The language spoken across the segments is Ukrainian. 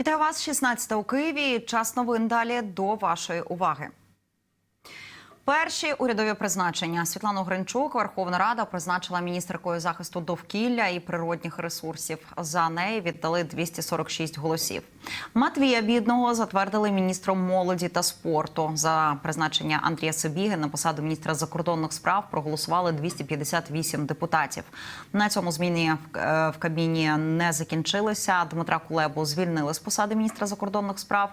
Вітаю вас 16 у Києві. Час новин далі до вашої уваги. Перші урядові призначення Світлану Гринчук Верховна Рада призначила міністеркою захисту довкілля і природних ресурсів. За неї віддали 246 голосів. Матвія бідного затвердили міністром молоді та спорту. За призначення Андрія Сибіги на посаду міністра закордонних справ проголосували 258 депутатів. На цьому зміни в е, кабіні не закінчилися. Дмитра Кулебу звільнили з посади міністра закордонних справ.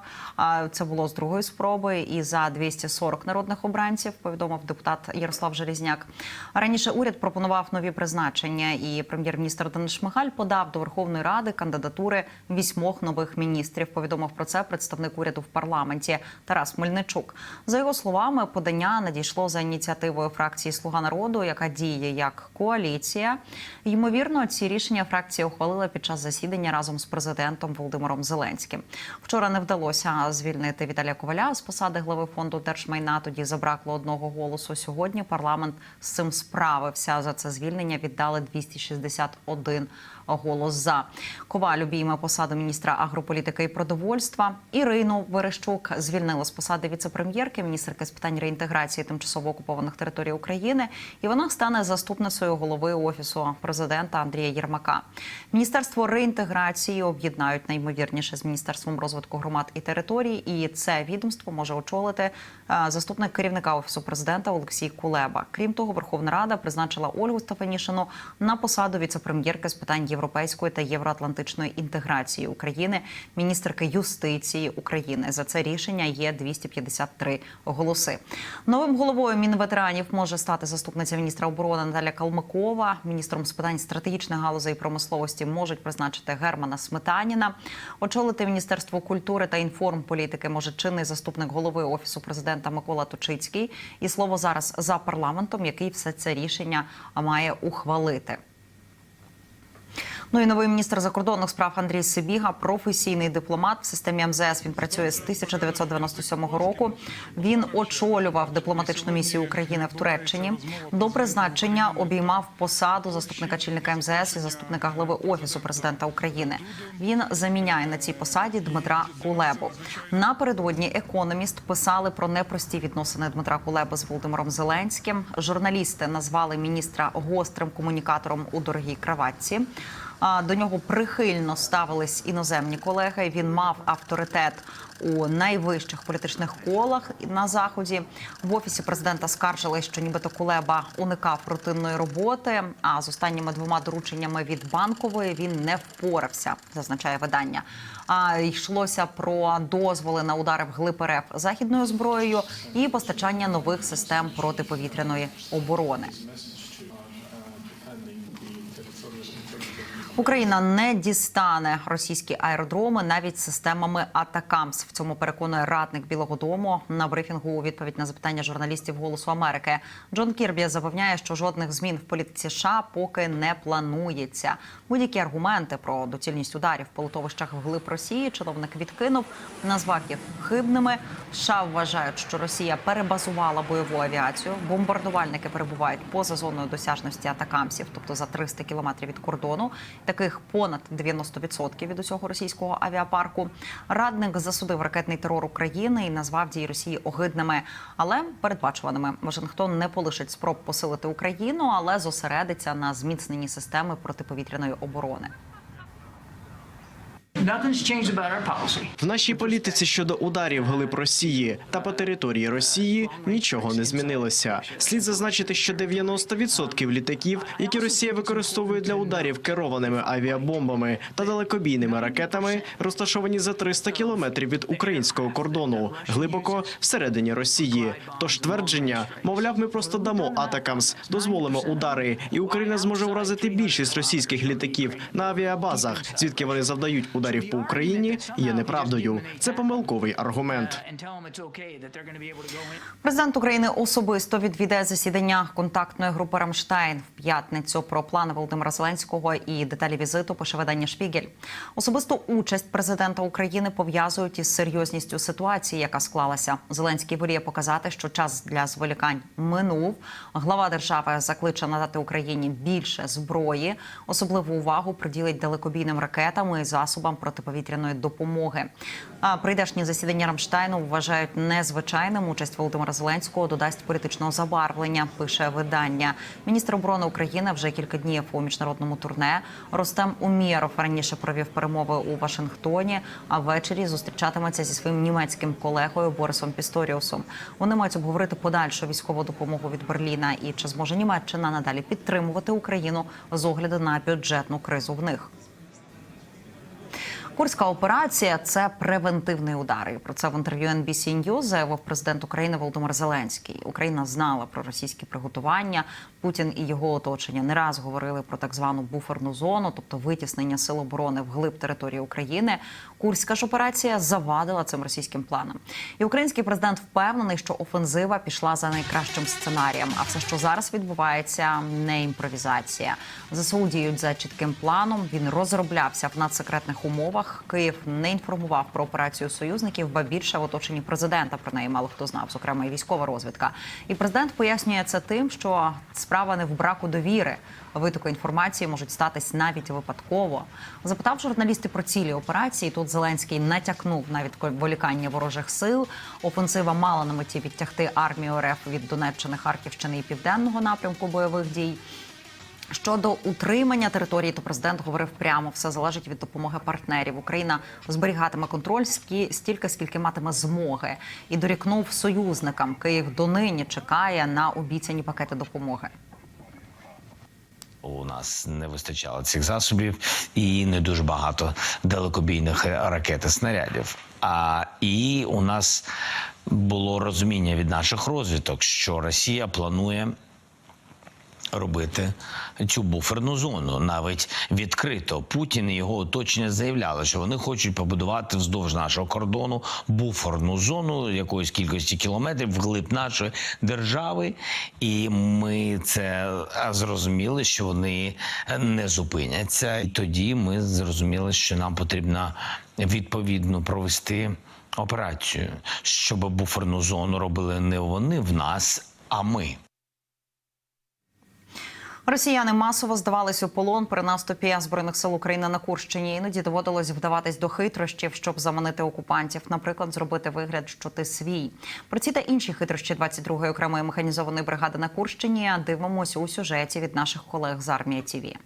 Це було з другої спроби. І за 240 народних обранців повідомив депутат Ярослав Желізняк. Раніше уряд пропонував нові призначення, і прем'єр-міністр Денис Шмигаль подав до Верховної Ради кандидатури вісьмох нових міністрів. Повідомив про це представник уряду в парламенті Тарас Мельничук. За його словами, подання надійшло за ініціативою фракції Слуга народу, яка діє як коаліція. Ймовірно, ці рішення фракція ухвалила під час засідання разом з президентом Володимиром Зеленським. Вчора не вдалося звільнити Віталія Коваля з посади глави фонду держмайна. Тоді забракло одного голосу. Сьогодні парламент з цим справився. За це звільнення віддали 261 голос за. Коваль обійме посаду міністра агрополітики і продовольства. Ірину Верещук звільнили з посади віцепрем'єрки, міністерки з питань реінтеграції тимчасово окупованих територій України. І вона стане заступницею голови офісу президента Андрія Єрмака. Міністерство реінтеграції об'єднають найімовірніше з міністерством розвитку громад і територій. І це відомство може очолити е, заступник керівника офісу президента Олексій Кулеба. Крім того, Верховна Рада призначила Ольгу Стефанішину на посаду віцепрем'єрки з питань європейської та євроатлантичної інтеграції України, міністерки юстиції України. За це рішення є 253 голоси. Новим головою мінветеранів може стати заступниця міністра оборони Наталя Калмикова. Міністром з питань стратегічних галузей і промисловості можуть призначити Германа Сметаніна. Очолити міністерство культури та інформполітики може чинний заступник голови офісу президента Микола Точицький. І слово зараз за парламентом, який все це рішення має ухвалити. Ну і новий міністр закордонних справ Андрій Сибіга, професійний дипломат в системі МЗС. Він працює з 1997 року. Він очолював дипломатичну місію України в Туреччині. До призначення обіймав посаду заступника чільника МЗС і заступника глави офісу президента України. Він заміняє на цій посаді Дмитра Кулебу. Напередодні економіст писали про непрості відносини Дмитра Кулеби з Володимиром Зеленським. Журналісти назвали міністра гострим комунікатором у дорогій краватці. До нього прихильно ставились іноземні колеги. Він мав авторитет у найвищих політичних колах на заході. В офісі президента скаржили, що нібито Кулеба уникав рутинної роботи. А з останніми двома дорученнями від банкової він не впорався, зазначає видання. А йшлося про дозволи на удари в глиб РФ західною зброєю і постачання нових систем протиповітряної оборони. Україна не дістане російські аеродроми навіть системами Атакамс. В цьому переконує радник Білого Дому на брифінгу у відповідь на запитання журналістів Голосу Америки. Джон Кірбі запевняє, що жодних змін в політиці США поки не планується. Будь-які аргументи про доцільність ударів по литовищах вглиб Росії чиновник відкинув, назвав їх хибними. США вважають, що Росія перебазувала бойову авіацію. Бомбардувальники перебувають поза зоною досяжності атакамсів, тобто за 300 кілометрів від кордону. Таких понад 90% від усього російського авіапарку. Радник засудив ракетний терор України і назвав дії Росії огидними, але передбачуваними. Вашингтон не полишить спроб посилити Україну, але зосередиться на зміцненні системи протиповітряної оборони. В нашій політиці щодо ударів глиб Росії та по території Росії нічого не змінилося. Слід зазначити, що 90% літаків, які Росія використовує для ударів керованими авіабомбами та далекобійними ракетами, розташовані за 300 кілометрів від українського кордону, глибоко всередині Росії. Тож твердження, мовляв, ми просто дамо атакамс, дозволимо удари, і Україна зможе уразити більшість російських літаків на авіабазах, звідки вони завдають ударів по Україні, є неправдою. Це помилковий аргумент. Президент України особисто відвідає засідання контактної групи Рамштайн в п'ятницю. Про плани Володимира Зеленського і деталі візиту пише видання Шпігель. Особисту участь президента України пов'язують із серйозністю ситуації, яка склалася. Зеленський воліє показати, що час для зволікань минув. Глава держави закличе надати Україні більше зброї. Особливу увагу приділить далекобійним ракетам і засобам протиповітряної допомоги. А прийдешні засідання Рамштайну вважають незвичайним. Участь Володимира Зеленського додасть політичного забарвлення. Пише видання. Міністр оборони України вже кілька днів у міжнародному турне. Ростем Умєров раніше провів перемови у Вашингтоні. А ввечері зустрічатиметься зі своїм німецьким колегою Борисом Пісторіусом. Вони мають обговорити подальшу військову допомогу від Берліна і чи зможе Німеччина надалі підтримувати Україну з огляду на бюджетну кризу в них. Курська операція це превентивний удар. І про це в інтерв'ю NBC News заявив президент України Володимир Зеленський. Україна знала про російські приготування. Путін і його оточення не раз говорили про так звану буферну зону, тобто витіснення сил оборони вглиб території України. Курська ж операція завадила цим російським планам. І український президент впевнений, що офензива пішла за найкращим сценарієм. А все, що зараз відбувається, не імпровізація. ЗСУ діють за чітким планом. Він розроблявся в надсекретних умовах. Київ не інформував про операцію союзників, ба більше в оточенні президента про неї мало хто знав, зокрема і військова розвідка. І президент пояснює це тим, що справа не в браку довіри. Витоки інформації можуть статись навіть випадково. Запитав журналісти про цілі операції. Тут Зеленський натякнув на відволікання ворожих сил. Офенсива мала на меті відтягти армію РФ від Донеччини, Харківщини і південного напрямку бойових дій. Щодо утримання території, то президент говорив прямо, все залежить від допомоги партнерів. Україна зберігатиме контроль стільки, скільки матиме змоги, і дорікнув союзникам. Київ донині чекає на обіцяні пакети допомоги. У нас не вистачало цих засобів і не дуже багато далекобійних ракет і снарядів. А і у нас було розуміння від наших розвиток, що Росія планує робити цю буферну зону. Навіть відкрито Путін і його оточення заявляли, що вони хочуть побудувати вздовж нашого кордону буферну зону якоїсь кількості кілометрів вглиб нашої держави. І ми це зрозуміли, що вони не зупиняться. І тоді ми зрозуміли, що нам потрібно відповідно провести операцію, щоб буферну зону робили не вони в нас, а ми. Росіяни масово здавались у полон при наступі збройних сил України на Курщині. Іноді доводилось вдаватись до хитрощів, щоб заманити окупантів. Наприклад, зробити вигляд, що ти свій. Про ці та інші хитрощі 22-ї окремої механізованої бригади на Курщині дивимося у сюжеті від наших колег з армії ТІВІ.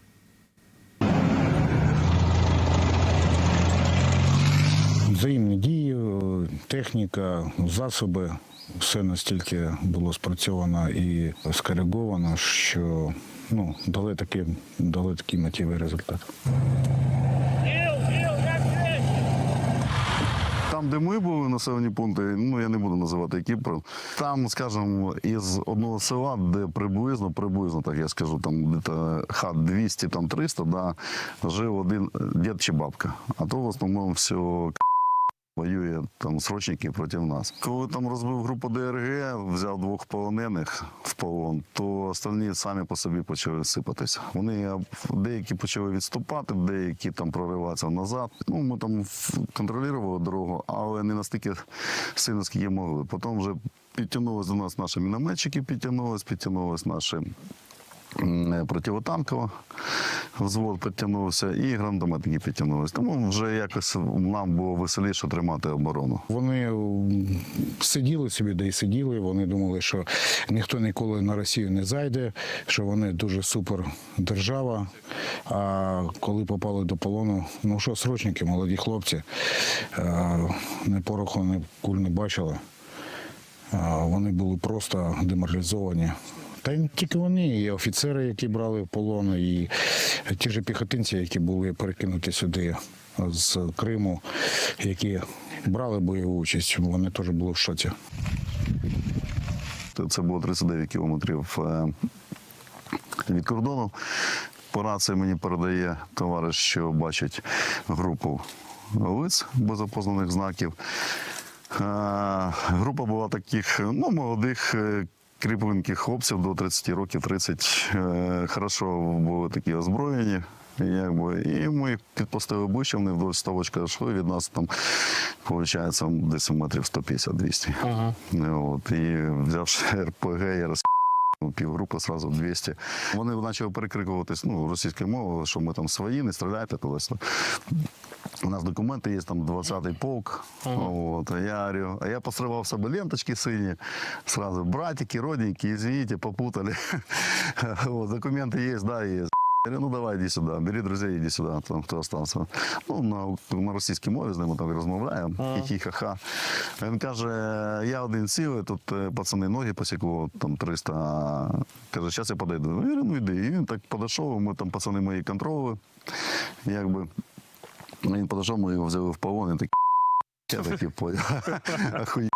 Взаємні дії, е, техніка, засоби. Все настільки було спрацьовано і скориговано, що ну, дали такий, дали такий миттєвий результат. Там, де ми були населені пункти, ну я не буду називати які там, скажімо, із одного села, де приблизно, приблизно, так я скажу, там хат 200, там 300, да, жив один дід чи бабка. А то в основному все воює там срочники проти нас. Коли там розбив групу ДРГ, взяв двох полонених в полон, то остальні самі по собі почали сипатися. Вони деякі почали відступати, деякі там прориватися назад. Ну ми там контролювали дорогу, але не настільки сильно, скільки могли. Потім вже підтягнулись до нас наші мінометчики, підтягнулись, підтягнулись наші. Противотанкова взвод підтягнувся і гранатометники підтягнулися. Тому вже якось нам було веселіше тримати оборону. Вони сиділи собі, де й сиділи. Вони думали, що ніхто ніколи на Росію не зайде, що вони дуже супер держава. А коли попали до полону, ну що, срочники, молоді хлопці, е, ні пороху, ні куль не бачили. Вони були просто деморалізовані. Та тільки вони, і офіцери, які брали в полон, і ті ж піхотинці, які були перекинуті сюди з Криму, які брали бойову участь, вони теж були в шоці. Це було 39 кілометрів е, від кордону. По рації мені передає товариш, що бачить групу лиць без опознаних знаків. Е, Група була таких ну, молодих. Кріпленьких хлопців до 30 років, 30, е, хорошо були такі озброєні. Якби, і ми їх підпустили ближче, вони вдоль ставочка йшли від нас там, виходить, десь метрів 150-200. От, і взявши РПГ, я роз... Півгрупи сразу 200. Вони почали перекрикуватись ну, російською мовою, що ми там свої, не стріляйте колись. У нас документи є, там 20-й полк. Вот. А я говорю, а я посривав себе ленточки сині. Сразу, братики, родненькі, извините, попутали. вот, документи є, да, есть. Ну давай, иди сюда, бери друзей, иди сюда, там, хто остався. Ну, на, на російській мові з ними там розмовляємо, хі-хі-ха-ха. Він каже, я один цілий, тут е, пацани ноги посікло, там 300. а, Каже, зараз я подойду. Я говорю, ну йди. І він так підійшов, ми там пацани мої контролювали, якби. Він підійшов, ми його взяли в полон, і такий, я такий поняв.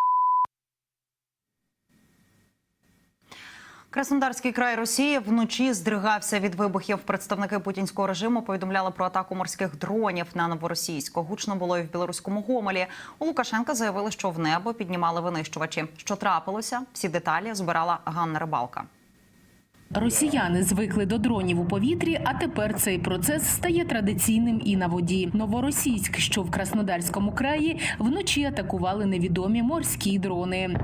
Краснодарський край Росії вночі здригався від вибухів. Представники путінського режиму повідомляли про атаку морських дронів на новоросійську. Гучно було і в білоруському Гомелі. У Лукашенка заявили, що в небо піднімали винищувачі. Що трапилося? Всі деталі збирала Ганна Рибалка. Росіяни звикли до дронів у повітрі, а тепер цей процес стає традиційним і на воді. Новоросійськ, що в Краснодарському краї, вночі атакували невідомі морські дрони.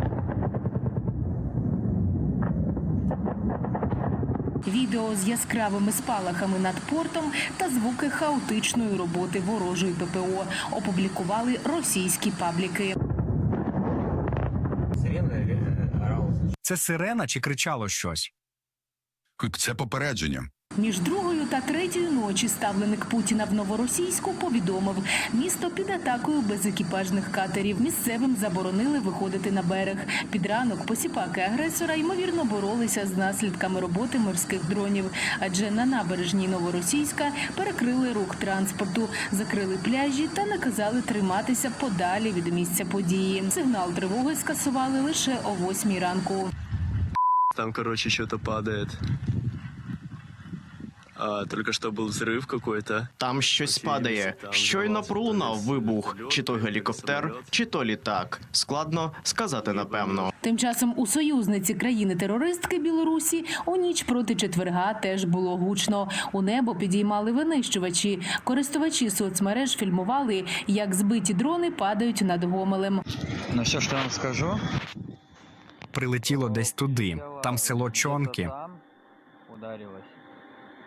Відео з яскравими спалахами над портом та звуки хаотичної роботи ворожої ППО опублікували російські пабліки. Це сирена чи кричало щось? Це попередження. Між другою та третьою ночі ставленик Путіна в Новоросійську повідомив, місто під атакою безекіпажних катерів. Місцевим заборонили виходити на берег. Під ранок посіпаки агресора ймовірно боролися з наслідками роботи морських дронів, адже на набережній Новоросійська перекрили рух транспорту, закрили пляжі та наказали триматися подалі від місця події. Сигнал тривоги скасували лише о восьмій ранку. Там, короче, что-то падает. А, только что был взрыв какой-то. Там щось падає. Щойно пролунав вибух, чи то гелікоптер, чи то літак. Складно сказати напевно. Тим часом у союзниці країни-терористки Білорусі у ніч проти четверга теж було гучно. У небо підіймали винищувачі. Користувачі соцмереж фільмували, як збиті дрони падають над Гомелем. Ну все, що я вам скажу. Прилетіло десь туди. Там село Чонки.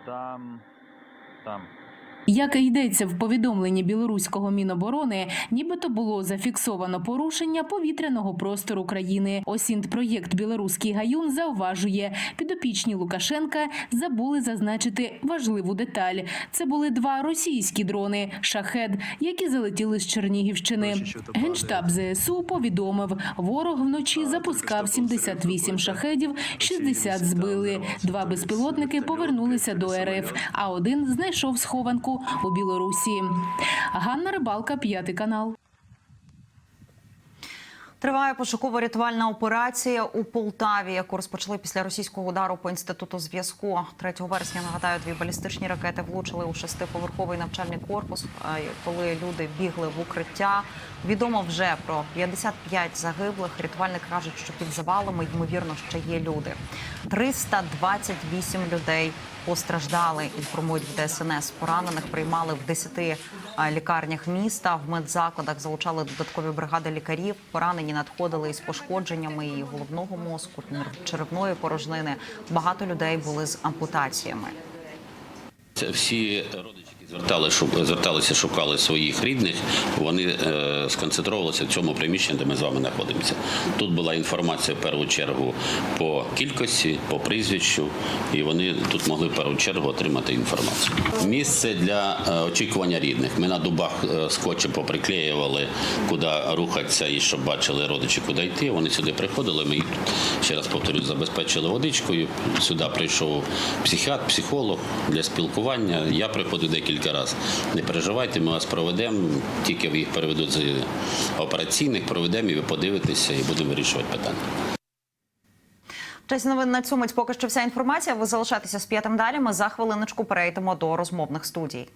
Там. Там. Як йдеться в повідомленні білоруського міноборони, нібито було зафіксовано порушення повітряного простору країни. Осінт-проєкт Білоруський гаюн зауважує, підопічні Лукашенка забули зазначити важливу деталь. Це були два російські дрони шахед, які залетіли з Чернігівщини. Генштаб ЗСУ повідомив, ворог вночі запускав 78 шахедів, 60 збили. Два безпілотники повернулися до РФ, а один знайшов схованку у Білорусі. Ганна Рибалка, п'ятий канал. Триває пошуково-рятувальна операція у Полтаві, яку розпочали після російського удару по інституту зв'язку. 3 вересня нагадаю, дві балістичні ракети влучили у шестиповерховий навчальний корпус. Коли люди бігли в укриття, відомо вже про 55 загиблих. Рятувальники кажуть, що під завалами ймовірно ще є люди. 328 людей постраждали. Інформують в ДСНС. Поранених приймали в 10 е, лікарнях міста. В медзакладах залучали додаткові бригади лікарів. Поранені надходили із пошкодженнями і головного мозку, черевної порожнини. Багато людей були з ампутаціями. Це всі родичі, звертали, зверталися, шукали своїх рідних. Вони е, сконцентрувалися в цьому приміщенні, де ми з вами знаходимося. Тут була інформація в першу чергу по кількості, по прізвищу, і вони тут могли в першу чергу отримати інформацію. Місце для е, очікування рідних. Ми на дубах е, скотчем поприклеювали, куди рухатися, і щоб бачили родичі, куди йти. Вони сюди приходили. Ми їх ще раз повторюю, забезпечили водичкою. Сюди прийшов психіатр, психолог для спілкування. Я приходив декілька разів. Не переживайте, ми вас проведемо. Тільки їх переведуть з операційних, проведемо і ви подивитеся, і будемо вирішувати питання. Час новин на цьому поки що вся інформація. Ви залишайтеся з п'ятим далі. Ми за хвилиночку перейдемо до розмовних студій.